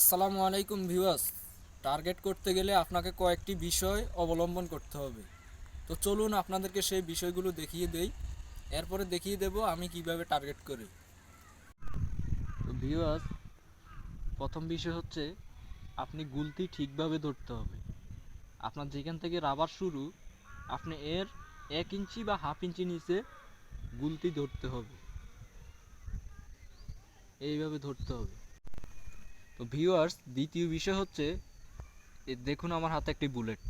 আসসালামু আলাইকুম viewers. Target করতে গেলে আপনাকে কয়েকটি বিষয় অবলম্বন করতে হবে। তো চলুন আপনাদেরকে সেই বিষয়গুলো দেখিয়ে দেই। এরপরে দেখিয়ে দেব আমি কীভাবে টার্গেট করি। তো ভিউয়ার্স, প্রথম বিষয় হচ্ছে, আপনি গুলতি ঠিকভাবে ধরতে হবে। আপনার যেখান থেকে রাবার শুরু, আপনি এর এক ইঞ্চি বা হাফ ইঞ্চি নিচে গুলতি ধরতে হবে। এইভাবে ধরতে হবে। তো ভিউয়ার্স দ্বিতীয় বিষয় হচ্ছে দেখুন আমার হাতে একটি বুলেট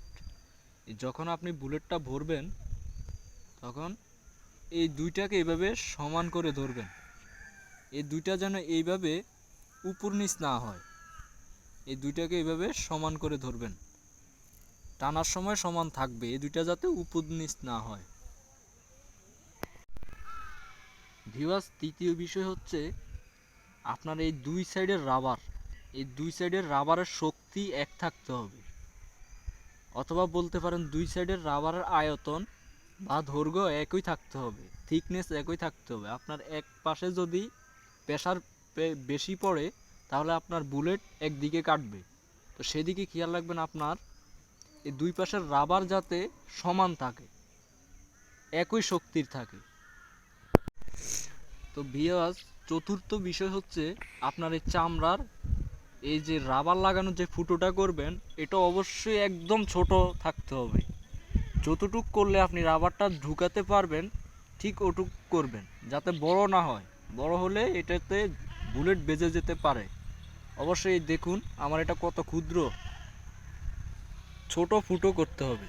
যখন আপনি বুলেটটা ভরবেন, তখন এই দুইটাকে এইভাবে সমান করে ধরবেন। এই দুইটা যেন এইভাবে উপর নিচ না হয়, এই দুইটাকে এইভাবে সমান করে ধরবেন। টানার সময় সমান থাকবে, এই দুইটা যাতে উপর নিচ না হয়। ভিউয়ার্স তৃতীয় বিষয় হচ্ছে, আপনার এই দুই সাইডের রাবার এই দুই সাইডের রাবারের শক্তি এক থাকতে হবে। অথবা বলতে পারেন দুই সাইডের রাবারের আয়তন বা দৈর্ঘ্য একই থাকতে হবে থিকনেস একই থাকতে হবে। আপনার এক পাশে যদি প্রেশার বেশি পড়ে, তাহলে আপনার বুলেট একদিকে কাটবে। তো সেদিকে খেয়াল রাখবেন আপনার, এই দুই পাশের রাবার যাতে সমান থাকে, একই শক্তির থাকে। তো ভিওয়াস চতুর্থ বিষয় হচ্ছে আপনার এই চামড়ার এই যে রাবার লাগানোর যে ফুটোটা করবেন, এটা অবশ্যই একদম ছোট থাকতে হবে। যতটুক করলে আপনি রাবারটা ঢুকাতে পারবেন, ঠিক ওটুক করবেন, যাতে বড় না হয়। বড় হলে এটাতে বুলেট বেজে যেতে পারে। অবশ্যই দেখুন, আমার এটা কত ক্ষুদ্র। ছোট ফুটো করতে হবে।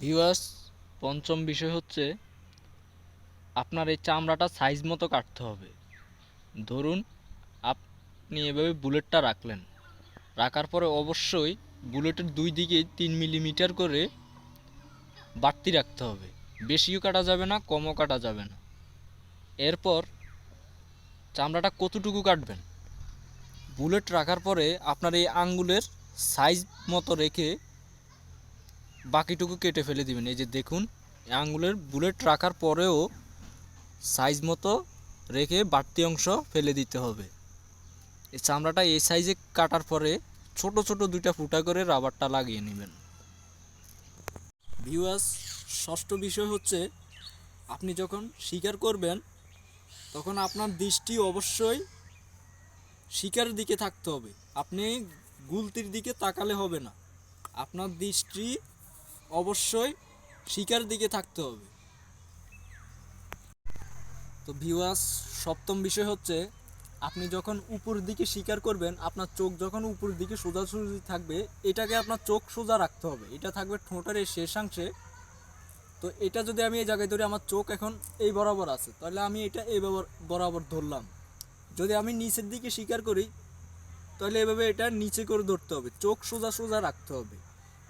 ভিউয়ার্স, পঞ্চম বিষয় হচ্ছে আপনার এই চামড়াটা সাইজ মতো কাটতে হবে। ধরুন, আপনি এভাবে বুলেটটা রাখলেন। রাখার পরে অবশ্যই বুলেটের দুই দিকে তিন মিলিমিটার করে বাড়তি রাখতে হবে। বেশিও কাটা যাবে না, কমও কাটা যাবে না। এরপর চামড়াটা কতটুকু কাটবেন? বুলেট রাখার পরে আপনার এই আঙ্গুলের সাইজ মতো রেখে বাকিটুকু কেটে ফেলে দিবেন। এই যে দেখুন, আঙ্গুলের বুলেট রাখার পরেও সাইজ মতো রেখে বাড়তি অংশ ফেলে দিতে হবে। এই চামড়াটা এই সাইজে কাটার পরে ছোট ছোট দুইটা ফুটা করে রাবারটা লাগিয়ে নেবেন। ভিউয়ার্স, ষষ্ঠ বিষয় হচ্ছে আপনি যখন শিকার করবেন, তখন আপনার দৃষ্টি অবশ্যই শিকারের দিকে থাকতে হবে। আপনি গুলতির দিকে তাকালে হবে না। আপনার দৃষ্টি অবশ্যই শিকারের দিকে থাকতে হবে। তো ভিউয়ার্স সপ্তম বিষয় হচ্ছে, আপনি যখন উপর দিকে শিকার করবেন, আপনার চোখ যখন উপর দিকে সোজাসুজি থাকবে, এটাকে আপনার চোখ সোজা রাখতে হবে। এটা থাকবে ঠোঁটের এই শেষাংশে। তো এটা যদি আমি এই জায়গায় ধরি, আমার চোখ এখন এই বরাবর আছে। তাহলে আমি এটা এই বরাবর- ধরলাম। যদি আমি নিচের দিকে শিকার করি, তাহলে এভাবে এটা নিচে করে ধরতে হবে। চোখ সোজা সোজা রাখতে হবে।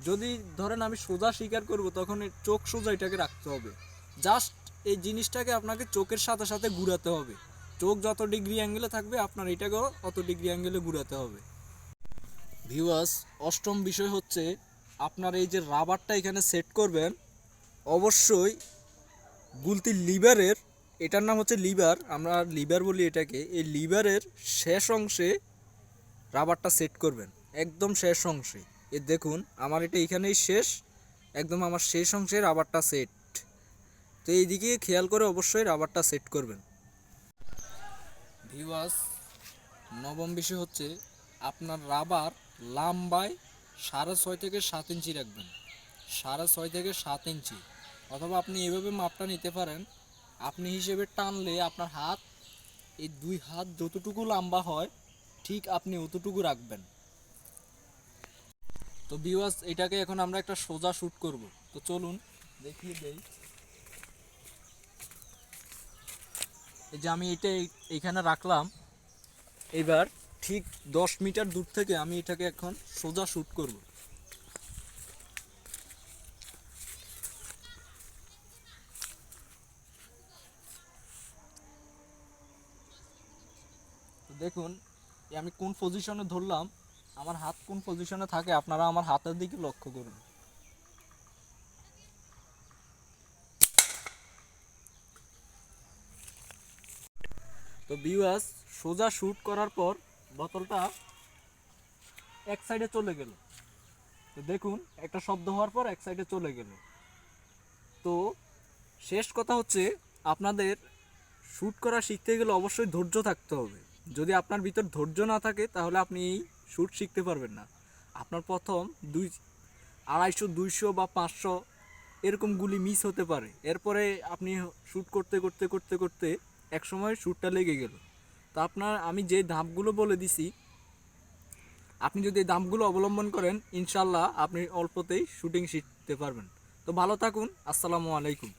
যদি ধরেন আমি সোজা শিকার করব, তখন চোখ সোজা এটাকে রাখতে হবে। জাস্ট এই জিনিসটাকে আপনাকে চোখের সাথে সাথে ঘুরাতে হবে। চোখ যত ডিগ্রি অ্যাঙ্গেলে থাকবে, আপনার এটাকেও অত ডিগ্রি অ্যাঙ্গেলে ঘুরাতে হবে। ভিউয়ার্স অষ্টম বিষয় হচ্ছে, আপনার এই যে রাবারটা এখানে সেট করবেন, অবশ্যই গুলতি লিভারের এটার নাম হচ্ছে লিভার আমরা লিভার বলি এটাকে, এই লিভারের শেষ অংশে রাবারটা সেট করবেন, একদম শেষ অংশে। এ দেখুন, আমার এটা এখানেই শেষ, একদম আমার শেষ অংশে রাবারটা সেট তো এইদিকে খেয়াল করে অবশ্যই রাবারটা সেট করবেন। ভিওয়াস নবম বিষয় হচ্ছে আপনার রাবার লাম্বায় সাড়ে ছয় থেকে সাত ইঞ্চি রাখবেন। সাড়ে ছয় থেকে সাত ইঞ্চি। অথবা আপনি এভাবে মাপটা নিতে পারেন। আপনি হিসেবে টানলে আপনার হাত, এই দুই হাত যতটুকু লম্বা হয়, ঠিক আপনি অতটুকু রাখবেন। তো বিওয়াস এটাকে এখন আমরা একটা সোজা শ্যুট করব। তো চলুন দেখিয়ে দেই। এই যে আমি এটা এই- এইখানে রাখলাম। এবার ঠিক দশ মিটার দূর থেকে আমি এটাকে এখন সোজা শ্যুট করব। দেখুন আমি কোন পজিশনে ধরলাম, আমার হাত কোন পজিশনে থাকে, আপনারা আমার হাতের দিকে লক্ষ্য করুন। তো বিওয়াস সোজা শ্যুট করার পর বোতলটা এক সাইডে চলে গেল। তো দেখুন, একটা শব্দ হওয়ার পর এক সাইডে চলে গেল। তো শেষ কথা হচ্ছে, আপনাদের শ্যুট করা শিখতে গেলে অবশ্যই ধৈর্য থাকতে হবে। যদি আপনার ভিতর ধৈর্য না থাকে, তাহলে আপনি এই শ্যুট শিখতে পারবেন না। আপনার প্রথম দুই, আড়াইশো, দুইশো বা পাঁচশো এরকম গুলি মিস হতে পারে। এরপরে আপনি শ্যুট করতে করতে করতে করতে এক সুরটা লেগে গেল। তো আপনার আমি যে ধাপগুলো বলে দিছি, আপনি যদি এই দামগুলো অবলম্বন করেন ইনশাল্লাহ আপনি অল্পতেই শুটিং শিখতে পারবেন। তো ভালো থাকুন, আসসালামু আলাইকুম।